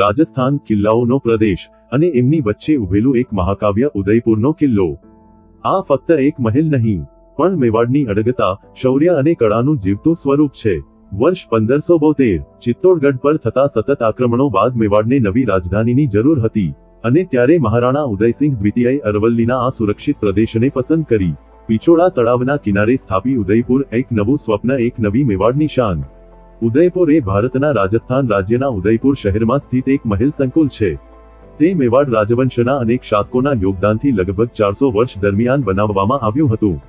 રાજસ્થાન કિલ્લાઓનો પ્રદેશ અને એમની વચ્ચે ઉભેલું એક મહાકાવ્ય ઉદયપુરનો કિલ્લો. આ ફક્ત એક મહેલ નહીં, પણ મેવાડની અડગતા, શૌર્ય અને કળાનું જીવતું સ્વરૂપ છે. વર્ષ પંદરસો બોતેર, ચિત્તોડગઢ પર થતા સતત આક્રમણો બાદ મેવાડને નવી રાજધાનીની જરૂર હતી અને ત્યારે મહારાણા ઉદયસિંહ દ્વિતીયએ અરવલ્લીના આ સુરક્ષિત પ્રદેશને પસંદ કરી. પિચોડા તળાવના કિનારે સ્થાપી ઉદયપુર એક નવું સ્વપ્ન, એક નવી મેવાડની શાન. ઉદયપુર એ ભારતના રાજસ્થાન રાજ્યના ઉદયપુર શહેરમાં સ્થિત એક મહેલ સંકુલ છે. તે મેવાડ રાજવંશના અનેક શાસકોના યોગદાનથી લગભગ ચારસો વર્ષ દરમિયાન બનાવવામાં આવ્યું હતું.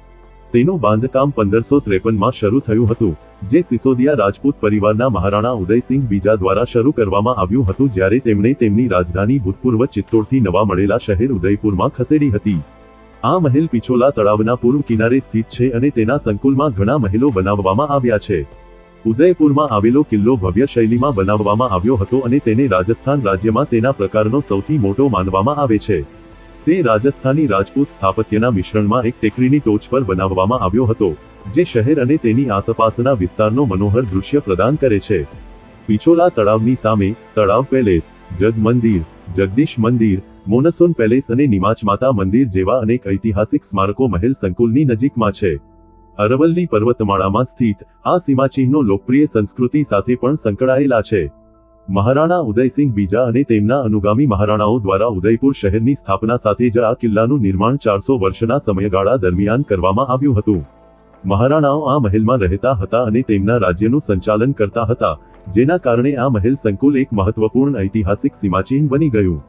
તેનું બાંધકામ પંદરસો ત્રેપનમાં શરૂ થયું હતું, જે સિસોદિયા રાજપૂત પરિવારના મહારાણા ઉદયસિંહ બીજા દ્વારા શરૂ કરવામાં આવ્યું હતું જ્યારે તેમણે તેમની રાજધાની ભૂતપૂર્વ ચિત્તોડથી નવા મળેલા શહેર ઉદયપુરમાં ખસેડી હતી. આ મહેલ પિછોલા તળાવના પૂર્વ કિનારે સ્થિત છે અને તેના સંકુલમાં ઘણા મહેલો બનાવવામાં આવ્યા છે. ઉદયપુરમાં આવેલો કિલ્લો ભવ્ય શૈલીમાં બનાવવામાં આવ્યો હતો અને તેને રાજસ્થાન રાજ્યમાં તેના પ્રકારનો સૌથી મોટો માનવામાં આવે છે. તે રાજસ્થાની રાજપૂત સ્થાપત્યના મિશ્રણમાં એક ટેકરીની ટોચ પર બનાવવામાં આવ્યો હતો, જે શહેર અને તેની આસપાસના વિસ્તારનો મનોહર દૃશ્ય પ્રદાન કરે છે. પિછોલા તળાવની સામે, તળાવ પેલેસ જગ મંદિર જગદીશ મંદિર, મોનસોન પેલેસ અને નિમાચ માતા મંદિર જેવા અનેક ઐતિહાસિક સ્મારકો મહેલ સંકુલની નજીકમાં છે. અરવલ્લી પર્વતમાળામાં સ્થિત આ સીમાચિહ્નો લોકપ્રિય સંસ્કૃતિ સાથે પણ સંકળાયેલા છે. મહારાણા ઉદયસિંહ બીજા અને તેમના અનુગામી મહારાણાઓ દ્વારા ઉદયપુર શહેરની સ્થાપના સાથે જ આ કિલ્લાનું નિર્માણ ચારસો વર્ષના સમયગાળા દરમિયાન કરવામાં આવ્યું હતું. મહારાણાઓ આ મહેલમાં રહેતા હતા અને તેમના રાજ્યનું સંચાલન કરતા હતા, જેના કારણે આ મહેલ સંકુલ એક મહત્વપૂર્ણ ઐતિહાસિક સીમાચિહ્ન બની ગયું.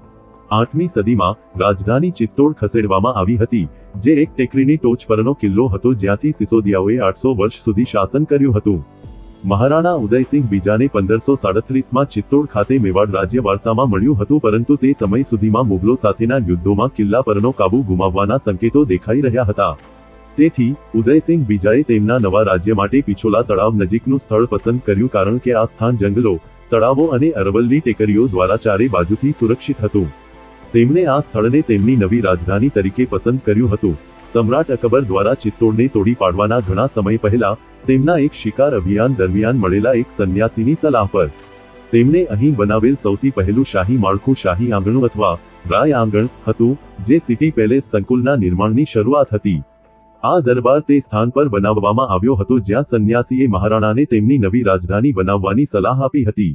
આઠમી સદીમાં રાજધાની ચિત્તોડ ખસેડવામાં આવી હતી જે એક ટેકરીની ટોચ પરનો કિલ્લો હતો જ્યાંથી સિસોદિયાઓએ આઠસો વર્ષ સુધી શાસન કર્યું હતું. મહારાણા ઉદયસિંહ બીજાને પંદરસો સાડત્રીસમાં ચિત્તોડ ખાતે મેવાડ રાજ્ય વારસામાં મળ્યું હતું પરંતુ તે સમય સુધીમાં મુગલો સાથેના યુદ્ધોમાં કિલ્લા પરનો કાબુ ગુમાવવાના સંકેતો દેખાઈ રહ્યા હતા. તેથી, ઉદયસિંહ બીજાએ તેમના નવા રાજ્ય માટે પિછોલા તળાવ નજીકનું સ્થળ પસંદ કર્યું કારણ કે આ સ્થાન જંગલો, તળાવો અને અરવલ્લી ટેકરીઓ દ્વારા ચારે બાજુથી સુરક્ષિત હતું. તેમણે આ સ્થળને તેમની નવી રાજધાની તરીકે પસંદ કર્યું હતું. સમ્રાટ અકબર દ્વારા ચિત્તોડને તોડી પાડવાના ઘણા સમય પહેલા તેમના એક શિકાર અભિયાન દરમિયાન મળેલા એક સંન્યાસીની સલાહ પર. તેમણે અહીં બનાવેલ સૌથી પહેલું શાહી માળખું શાહી આંગણું અથવા રાય આંગણ હતું, જે સિટી પેલેસ સંકુલના નિર્માણની શરૂઆત હતી. આ દરબાર તે સ્થાન પર બનાવવામાં આવ્યો હતો જ્યાં સંન્યાસીએ મહારાણાને તેમની નવી રાજધાની બનાવવાની સલાહ આપી હતી.